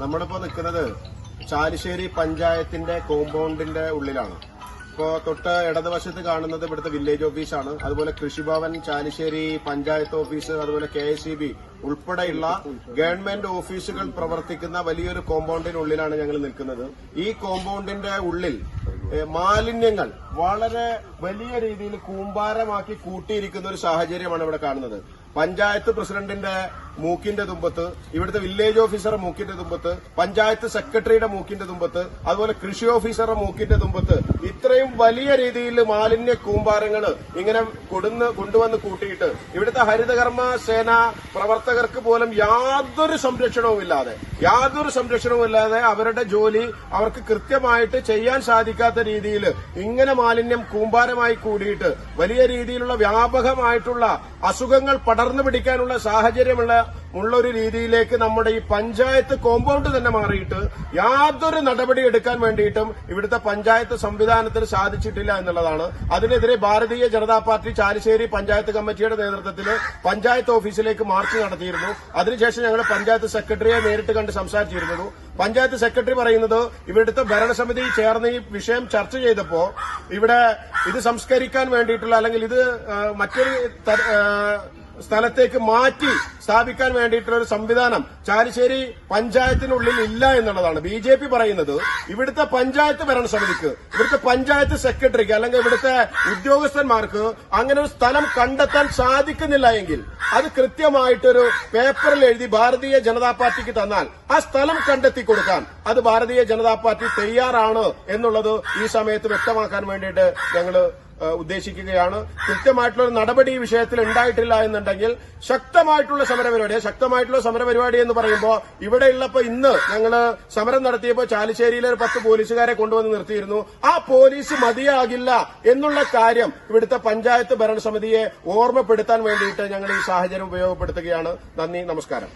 നമ്മളിപ്പോ നിൽക്കുന്നത് ചാലിശ്ശേരി പഞ്ചായത്തിന്റെ കോമ്പൗണ്ടിന്റെ ഉള്ളിലാണ്. ഇപ്പോ തൊട്ട് ഇടതുവശത്ത് കാണുന്നത് ഇവിടുത്തെ വില്ലേജ് ഓഫീസാണ്. അതുപോലെ കൃഷിഭവൻ ചാലിശ്ശേരി പഞ്ചായത്ത് ഓഫീസ് അതുപോലെ കെ എസ് ഉൾപ്പെടെയുള്ള ഗവൺമെന്റ് ഓഫീസുകൾ പ്രവർത്തിക്കുന്ന വലിയൊരു കോമ്പൗണ്ടിനുള്ളിലാണ് ഞങ്ങൾ നിൽക്കുന്നത്. ഈ കോമ്പൗണ്ടിന്റെ ഉള്ളിൽ മാലിന്യങ്ങൾ വളരെ വലിയ രീതിയിൽ കൂമ്പാരമാക്കി കൂട്ടിയിരിക്കുന്ന ഒരു സാഹചര്യമാണ് ഇവിടെ കാണുന്നത്. പഞ്ചായത്ത് പ്രസിഡന്റിന്റെ മൂക്കിന്റെ തുമ്പത്ത് ഇവിടുത്തെ വില്ലേജ് ഓഫീസറുടെ മൂക്കിന്റെ തുമ്പത്ത് പഞ്ചായത്ത് സെക്രട്ടറിയുടെ മൂക്കിന്റെ തുമ്പത്ത് അതുപോലെ കൃഷി ഓഫീസറുടെ മൂക്കിന്റെ തുമ്പത്ത് ഇത്രയും വലിയ രീതിയിൽ മാലിന്യ കൂമ്പാരങ്ങൾ ഇങ്ങനെ കൊടുന്ന് കൊണ്ടുവന്ന് കൂട്ടിയിട്ട് ഇവിടുത്തെ ഹരിതകർമ്മ സേന പ്രവർത്തകർക്ക് പോലും യാതൊരു സംരക്ഷണവും ഇല്ലാതെ യാതൊരു സംരക്ഷണവും ഇല്ലാതെ അവരുടെ ജോലി അവർക്ക് കൃത്യമായിട്ട് ചെയ്യാൻ സാധിക്കാത്ത രീതിയിൽ ഇങ്ങനെ മാലിന്യം കൂമ്പാരമായി കൂടിയിട്ട് വലിയ രീതിയിലുള്ള വ്യാപകമായിട്ടുള്ള അസുഖങ്ങൾ പടർന്നു പിടിക്കാനുള്ള സാഹചര്യമുള്ള ഉള്ള ഒരു രീതിയിലേക്ക് നമ്മുടെ ഈ പഞ്ചായത്ത് കോമ്പൗണ്ട് തന്നെ മാറിയിട്ട് യാതൊരു നടപടി എടുക്കാൻ വേണ്ടിയിട്ടും ഇവിടുത്തെ പഞ്ചായത്ത് സംവിധാനത്തിന് സാധിച്ചിട്ടില്ല എന്നുള്ളതാണ്. അതിനെതിരെ ഭാരതീയ ജനതാ പാർട്ടി ചാലിശ്ശേരി പഞ്ചായത്ത് കമ്മിറ്റിയുടെ നേതൃത്വത്തിൽ പഞ്ചായത്ത് ഓഫീസിലേക്ക് മാർച്ച് നടത്തിയിരുന്നു. അതിനുശേഷം ഞങ്ങൾ പഞ്ചായത്ത് സെക്രട്ടറിയെ നേരിട്ട് കണ്ട് സംസാരിച്ചിരുന്നു. പഞ്ചായത്ത് സെക്രട്ടറി പറയുന്നത് ഇവിടുത്തെ ഭരണസമിതി ചേർന്ന് ഈ വിഷയം ചർച്ച ചെയ്തപ്പോൾ ഇവിടെ ഇത് സംസ്കരിക്കാൻ വേണ്ടിയിട്ടുള്ള അല്ലെങ്കിൽ ഇത് മറ്റൊരു സ്ഥലത്തേക്ക് മാറ്റി സ്ഥാപിക്കാൻ വേണ്ടിയിട്ടുള്ള ഒരു സംവിധാനം ചാലിശ്ശേരി പഞ്ചായത്തിനുള്ളിൽ ഇല്ല എന്നുള്ളതാണ്. ബി ജെ പി പറയുന്നത് ഇവിടുത്തെ പഞ്ചായത്ത് ഭരണസമിതിക്ക് ഇവിടുത്തെ പഞ്ചായത്ത് സെക്രട്ടറിക്ക് അല്ലെങ്കിൽ ഇവിടുത്തെ ഉദ്യോഗസ്ഥന്മാർക്ക് അങ്ങനെ ഒരു സ്ഥലം കണ്ടെത്താൻ സാധിക്കുന്നില്ല എങ്കിൽ അത് കൃത്യമായിട്ടൊരു പേപ്പറിൽ എഴുതി ഭാരതീയ ജനതാ പാർട്ടിക്ക് തന്നാൽ ആ സ്ഥലം കണ്ടെത്തി കൊടുക്കാൻ അത് ഭാരതീയ ജനതാ പാർട്ടി തയ്യാറാണ് എന്നുള്ളത് ഈ സമയത്ത് വ്യക്തമാക്കാൻ വേണ്ടിയിട്ട് ഞങ്ങൾ ഏഹ് ഉദ്ദേശിക്കുകയാണ്. കൃത്യമായിട്ടുള്ള ഒരു നടപടി ഈ വിഷയത്തിൽ ഉണ്ടായിട്ടില്ല എന്നുണ്ടെങ്കിൽ ശക്തമായിട്ടുള്ള സമരപരിപാടി ശക്തമായിട്ടുള്ള സമരപരിപാടി എന്ന് പറയുമ്പോൾ ഇവിടെയുള്ളപ്പോ ഇന്ന് ഞങ്ങൾ സമരം നടത്തിയപ്പോൾ ചാലിശ്ശേരിയിലെ ഒരു പത്ത് പോലീസുകാരെ കൊണ്ടുവന്ന് നിർത്തിയിരുന്നു. ആ പോലീസ് മതിയാകില്ല എന്നുള്ള കാര്യം ഇവിടുത്തെ പഞ്ചായത്ത് ഭരണസമിതിയെ ഓർമ്മപ്പെടുത്താൻ വേണ്ടിയിട്ട് ഞങ്ങൾ ഈ സാഹചര്യം ഉപയോഗപ്പെടുത്തുകയാണ്. നന്ദി നമസ്കാരം.